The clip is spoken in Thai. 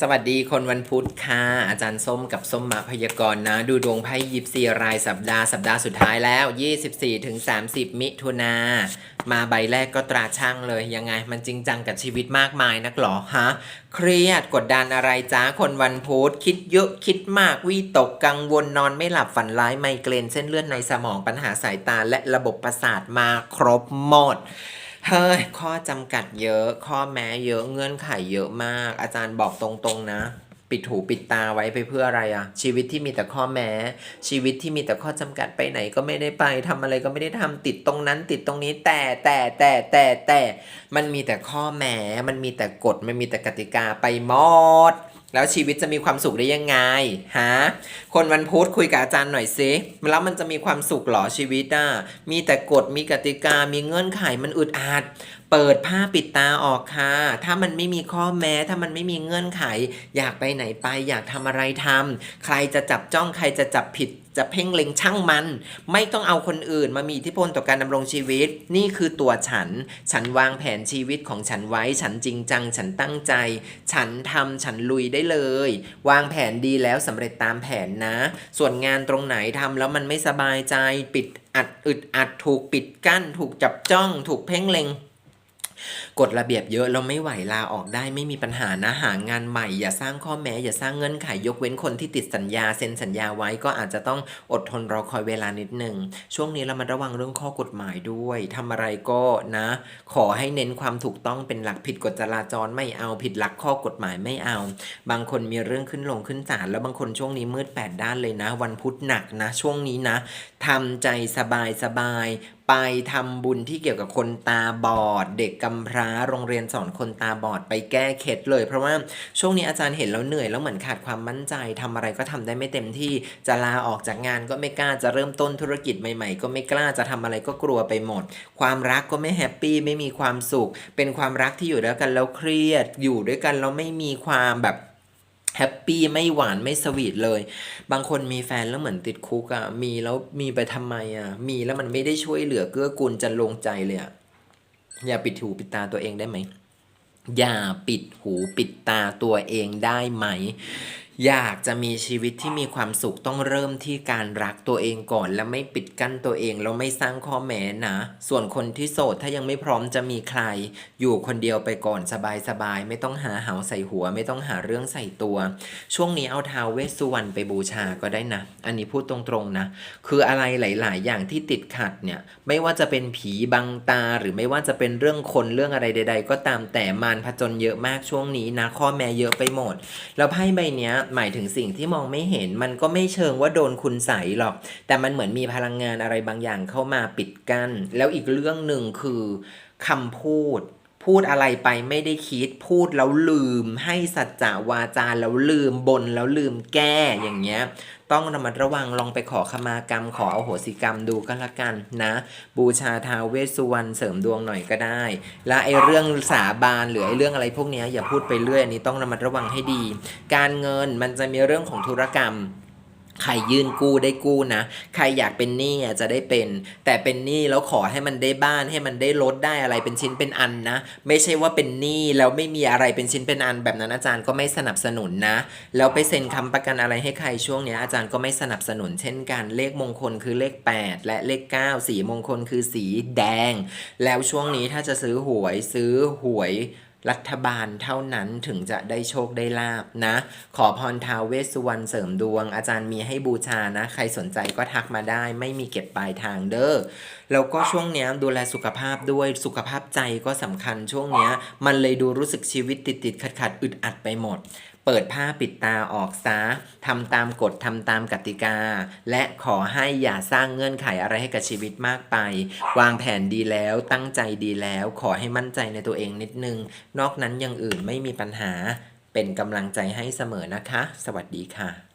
สวัสดีคนวันพุธค่ะ อาจารย์ส้มกับส้มมาพยากรณ์นะ ดูดวงไพ่ยิปซีรายสัปดาห์สัปดาห์สุดท้ายแล้ว 24ถึง30 มิถุนามาใบแรกก็ตราช่างเลยยังไง มันจริงจังกับชีวิตมากมายนักหรอฮะ เครียดกดดันอะไรจ้าคนวันพุธคิดเยอะคิดมากวิตกกังวลนอนไม่หลับฝันร้ายไมเกรนเส้นเลือดในสมองปัญหาสายตาและระบบประสาทมาครบหมด เฮ้ย ข้อจำกัดเยอะ ข้อแม้เยอะเงื่อนไขเยอะมาก อาจารย์บอกตรงๆนะ ปิดหูปิดตาไว้ไปเพื่ออะไรอะชีวิตที่มีแต่ข้อแม้ ชีวิตที่มีแต่ข้อจำกัดไปไหนก็ไม่ได้ไปทำอะไรก็ไม่ได้ทำติดตรงนั้น ติดตรงนี้แต่แต่แต่แต่แต่มันมีแต่ข้อแม้ มันมีแต่กฎมันมีแต่กติกาไปหมด แล้วชีวิตจะมีความสุขได้ยังไงฮะคนวันพุธคุยกับอาจารย์หน่อยสิแล้วมันจะมีความสุขเหรอชีวิตอะมีแต่กฎมีกติกามีเงื่อนไขมันอึดอัดเปิดผ้าปิดตาออกค่ะ ถ้ามันไม่มีข้อแม้ ถ้ามันไม่มีเงื่อนไข อยากไปไหนไป อยากทำอะไรทำใครจะจับจ้องใครจะจับผิดจะเพ่งเล็งช่างมัน ไม่ต้องเอาคนอื่นมามีอิทธิพลต่อการดำรงชีวิต นี่คือตัวฉัน ฉันวางแผนชีวิตของฉันไว้ ฉันจริงจัง ฉันตั้งใจ ฉันทำฉันลุยได้เลย วางแผนดีแล้วสำเร็จตามแผนนะ ส่วนงานตรงไหนทำแล้วมันไม่สบายใจ ปิดอัดอึดอัดถูกปิดกั้น ถูกจับจ้อง ถูกเพ่งเล็ง กฎระเบียบเยอะเราไม่ไหวลาออกได้ไม่มีปัญหานะหางานใหม่ อย่าสร้างข้อแม้ อย่าสร้างเงื่อนไขยกเว้นคนที่ติดสัญญาเซ็นสัญญาไว้ก็อาจจะต้องอดทนรอคอยเวลานิดหนึ่งช่วงนี้เรามาระวังเรื่องข้อกฎหมายด้วยทำอะไรก็นะ ขอให้เน้นความถูกต้องเป็นหลักผิดกฎจราจรไม่เอาผิดหลักข้อกฎหมายไม่เอา บางคนมีเรื่องขึ้นลงขึ้นศาลแล้วบางคนช่วงนี้มืดแปดด้านเลยนะ วันพุธหนักนะ ช่วงนี้นะทำใจสบายสบายไปทำบุญที่เกี่ยวกับคนตาบอด เด็กกำพร้าโรงเรียนสอนคนตาบอดไปแก้เคล็ดเลย เพราะว่าช่วงนี้อาจารย์เห็นแล้วเหนื่อยแล้วเหมือนขาดความมั่นใจทำอะไรก็ทำได้ไม่เต็มที่จะลาออกจากงานก็ไม่กล้าจะเริ่มต้นธุรกิจใหม่ ๆ ก็ไม่กล้าจะทำอะไรก็กลัวไปหมด ความรักก็ไม่แฮปปี้ไม่มีความสุข เป็นความรักที่อยู่ด้วยกันแล้วเครียด อยู่ด้วยกันแล้วไม่มีความแบบ แฮปปี้ไม่หวานไม่สวีทเลย บางคนมีแฟนแล้วเหมือนติดคุกอะ่ะ มีแล้วมีไปทำไมอะ่ะ มีแล้วมันไม่ได้ช่วยเหลือเกื้อกูลจนลงใจเลยอะ่ะ อย่าปิดหูปิดตาตัวเองได้ไหม อย่าปิดหูปิดตาตัวเองได้ไหม อยากจะมีชีวิตที่มีความสุขต้องเริ่มที่การรักตัวเองก่อน และไม่ปิดกั้นตัวเองแล้วไม่สร้างข้อแม้นะ ส่วนคนที่โสดถ้ายังไม่พร้อมจะมีใคร อยู่คนเดียวไปก่อนสบายๆไม่ต้องหาเหาใส่หัว ไม่ต้องหาเรื่องใส่ตัว ช่วงนี้เอาท้าวเวสสุวรรณไปบูชาก็ได้นะ อันนี้พูดตรงๆนะ คืออะไรหลาย ๆ อย่างที่ติดขัดเนี่ยไม่ว่าจะเป็นผีบังตาหรือไม่ว่าจะเป็นเรื่องคนเรื่องอะไรใด ๆ ก็ตามแต่มารผจญเยอะมากช่วงนี้นะข้อแม้เยอะไปหมด แล้วไพ่ใบเนี้ยหมายถึงสิ่งที่มองไม่เห็น มันก็ไม่เชิงว่าโดนคุณใสหรอก แต่มันเหมือนมีพลังงานอะไรบางอย่างเข้ามาปิดกัน้น แล้วอีกเรื่องหนึ่งคือคำพูด พูดอะไรไปไม่ได้คิดพูดแล้วลืม ให้สัจจะวาจาแล้วลืมบนแล้วลืมแก้อย่างเงี้ย ต้องระมัดระวังลองไปขอขมากรรม ขออโหสิกรรมดูก็แล้วกันนะ บูชาท้าวเวสสุวรรณเสริมดวงหน่อยก็ได้ และไอ้เรื่องสาบานหรือไอ้เรื่องอะไรพวกนี้อย่าพูดไปเรื่อยอันนี้ต้องระมัดระวังให้ดี การเงินมันจะมีเรื่องของธุรกรรม ใครยื่นกู้ได้กู้นะ ใครอยากเป็นหนี้จะได้เป็น แต่เป็นหนี้แล้วขอให้มันได้บ้านให้มันได้รถได้อะไรเป็นชิ้นเป็นอันนะ ไม่ใช่ว่าเป็นหนี้แล้วไม่มีอะไรเป็นชิ้นเป็นอันแบบนั้นอาจารย์ก็ไม่สนับสนุนนะแล้วไปเซ็นค้ำประกันอะไรให้ใครช่วงนี้อาจารย์ก็ไม่สนับสนุน เช่นกันเลขมงคลคือเลข 8 และเลข 9 สีมงคลคือสีแดง แล้วช่วงนี้ถ้าจะซื้อหวยซื้อหวย รัฐบาลเท่านั้นถึงจะได้โชคได้ลาบนะ ขอพรท้าวเวสสุวรรณเสริมดวง อาจารย์มีให้บูชานะ ใครสนใจก็ทักมาได้ ไม่มีเก็บปลายทางเด้อแล้วก็ช่วงเนี้ยดูแลสุขภาพด้วยสุขภาพใจก็สำคัญช่วงเนี้ยมันเลยดูรู้สึกชีวิตติดติดขัดขัดอึดอัดไปหมด เปิดผ้าปิดตาออกซะทำตามกฎทำตามกติกา และขอให้อย่าสร้างเงื่อนไขอะไรให้กับชีวิตมากไป วางแผนดีแล้วตั้งใจดีแล้ว ขอให้มั่นใจในตัวเองนิดนึง นอกนั้นอย่างอื่นไม่มีปัญหา เป็นกำลังใจให้เสมอนะคะ สวัสดีค่ะ